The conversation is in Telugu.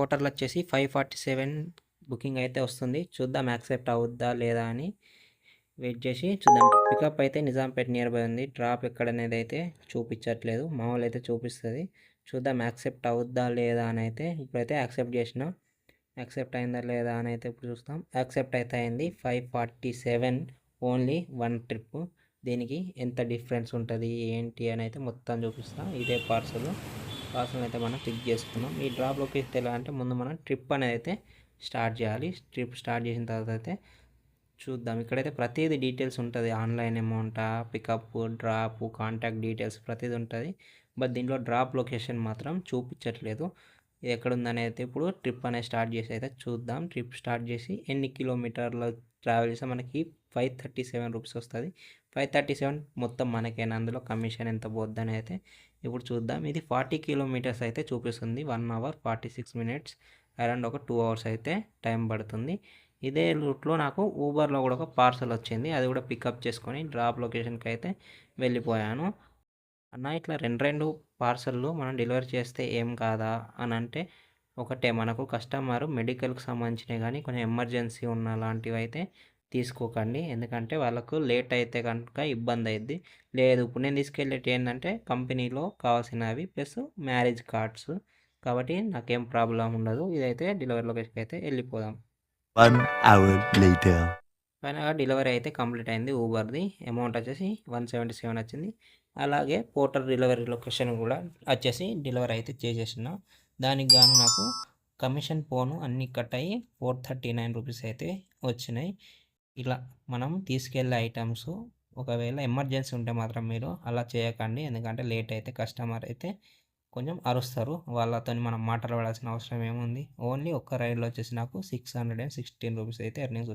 ఓటర్లు వచ్చేసి ఫైవ్ ఫార్టీ సెవెన్ బుకింగ్ అయితే వస్తుంది. చూద్దాం యాక్సెప్ట్ అవుద్దా లేదా అని వెయిట్ చేసి చూద్దాం. పికప్ అయితే నిజాంపేట నియర్ బై ఉంది. డ్రాప్ ఎక్కడ అనేది అయితే చూపించట్లేదు. మామూలు అయితే చూపిస్తుంది. చూద్దాం యాక్సెప్ట్ అవుద్దా లేదా అని అయితే ఇప్పుడైతే యాక్సెప్ట్ చేసిన. యాక్సెప్ట్ అయిందా లేదా అని అయితే ఇప్పుడు చూస్తాం. యాక్సెప్ట్ అయితే అయింది. Five forty seven only one trip దీనికి ఎంత డిఫరెన్స్ ఉంటుంది? ఏంటి అని అయితే మొత్తం చూపిస్తాం. ఇదే పార్సల్. పార్సల్ అయితే మనం పిక్ చేసుకున్నాం. ఈ డ్రాప్ లొకేషన్ ఎలా అంటే ముందు మనం ట్రిప్ అనేది అయితే స్టార్ట్ చేయాలి. ట్రిప్ స్టార్ట్ చేసిన తర్వాత అయితే చూద్దాం. ఇక్కడైతే ప్రతిదీ డీటెయిల్స్ ఉంటుంది. Online amount pickup drop contact details ప్రతిదీ ఉంటుంది. బట్ దీంట్లో డ్రాప్ లొకేషన్ మాత్రం చూపించట్లేదు. ఇది ఎక్కడ అయితే ఇప్పుడు ట్రిప్ అనేది స్టార్ట్ చేసి అయితే చూద్దాం. ట్రిప్ స్టార్ట్ చేసి ఎన్ని కిలోమీటర్ల ట్రావెల్ చేస్తే మనకి ఫైవ్ థర్టీ సెవెన్ రూపీస్ వస్తుంది. ఫైవ్ థర్టీ సెవెన్ మొత్తం మనకేనా? అందులో కమిషన్ ఎంత పోద్దని అయితే ఇప్పుడు చూద్దాం. ఇది ఫార్టీ కిలోమీటర్స్ అయితే చూపిస్తుంది. One hour forty six minutes around ఒక టూ అవర్స్ అయితే టైం పడుతుంది. ఇదే రూట్లో నాకు ఊబర్లో కూడా ఒక పార్సల్ వచ్చింది. అది కూడా పికప్ చేసుకొని డ్రాప్ లొకేషన్కి అయితే వెళ్ళిపోయాను. అన్న ఇట్లా రెండు రెండు పార్సల్లు మనం డెలివరీ చేస్తే ఏం కాదా అని అంటే ఒకటే. మనకు కస్టమర్ మెడికల్కి సంబంధించినవి కానీ కొంచెం ఎమర్జెన్సీ ఉన్న లాంటివి అయితే తీసుకోకండి. ఎందుకంటే వాళ్ళకు లేట్ అయితే కనుక ఇబ్బంది అయ్యిద్ది లేదు ఇప్పుడు నేను తీసుకెళ్ళేటి ఏంటంటే కంపెనీలో కావాల్సినవి ప్లస్ మ్యారేజ్ కార్డ్స్. కాబట్టి నాకేం ప్రాబ్లం ఉండదు. ఇదైతే డెలివరీ లొకేషన్కి అయితే వెళ్ళిపోదాం. One hour later. ఫైనల్గా డెలివరీ అయితే కంప్లీట్ అయింది ఊబర్ది. అమౌంట్ వచ్చేసి వన్ సెవెంటీ సెవెన్ వచ్చింది. అలాగే పోర్టల్ డెలివరీ లొకేషన్ కూడా వచ్చేసి డెలివరీ అయితే చేసేసిన దానికి గాను నాకు కమిషన్ పోను అన్నీ కట్ అయ్యి ఫోర్ థర్టీ నైన్ రూపీస్ అయితే వచ్చినాయి. ఇలా మనం తీసుకెళ్ళే ఐటమ్స్ ఒకవేళ ఎమర్జెన్సీ ఉంటే మాత్రం మీరు అలా చేయకండి. ఎందుకంటే లేట్ అయితే కస్టమర్ అయితే కొంచెం అరుస్తారు. వాళ్ళతో మనం మాట్లాడవలసిన అవసరం ఏముంది? ఓన్లీ ఒక్క రైడ్లో వచ్చేసి నాకు six hundred and sixteen rupees అయితే ఎర్నింగ్స్